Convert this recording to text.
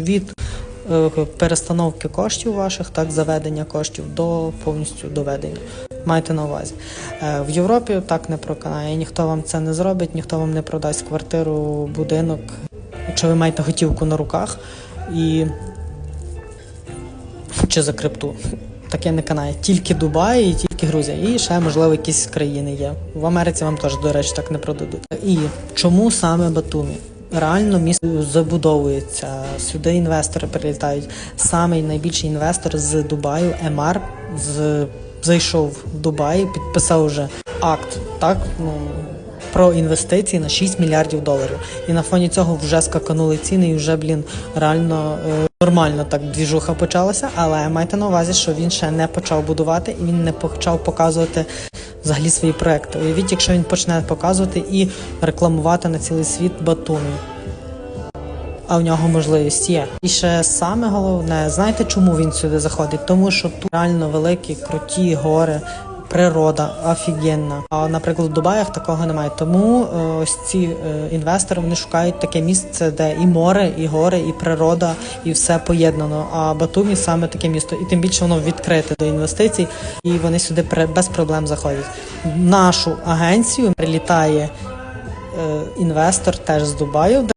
від е, перестановки коштів ваших, так заведення коштів до повністю доведення. Майте на увазі. Е, В Європі так не проканає. Ніхто вам це не зробить, ніхто вам не продасть квартиру, будинок, якщо ви маєте готівку на руках і чи за крипту. Таке не канає. Тільки Дубай і тільки Грузія. І ще, можливо, якісь країни є. В Америці вам теж, до речі, так не продадуть. І чому саме Батумі? Реально місто забудовується. Сюди інвестори прилітають. Самий найбільший інвестор з Дубаю, Емар, з зайшов в Дубай, підписав вже акт, так ну про інвестиції на 6 мільярдів доларів. І на фоні цього вже скаканули ціни, і вже блін реально е, нормально так двіжуха почалася. Але майте на увазі, що він ще не почав будувати і він не почав показувати взагалі свої проекти. Уявіть, якщо він почне показувати і рекламувати на цілий світ Батумі. А в нього можливість є. І ще саме головне, знаєте, чому він сюди заходить? Тому що тут реально великі, круті гори, природа офігенна. А наприклад, в Дубаях такого немає. Тому е, ось ці е, інвестори вони шукають таке місце, де і море, і гори, і природа, і все поєднано. А Батумі саме таке місто, і тим більше воно відкрите до інвестицій, і вони сюди без проблем заходять. Нашу агенцію прилітає е, інвестор теж з Дубаю.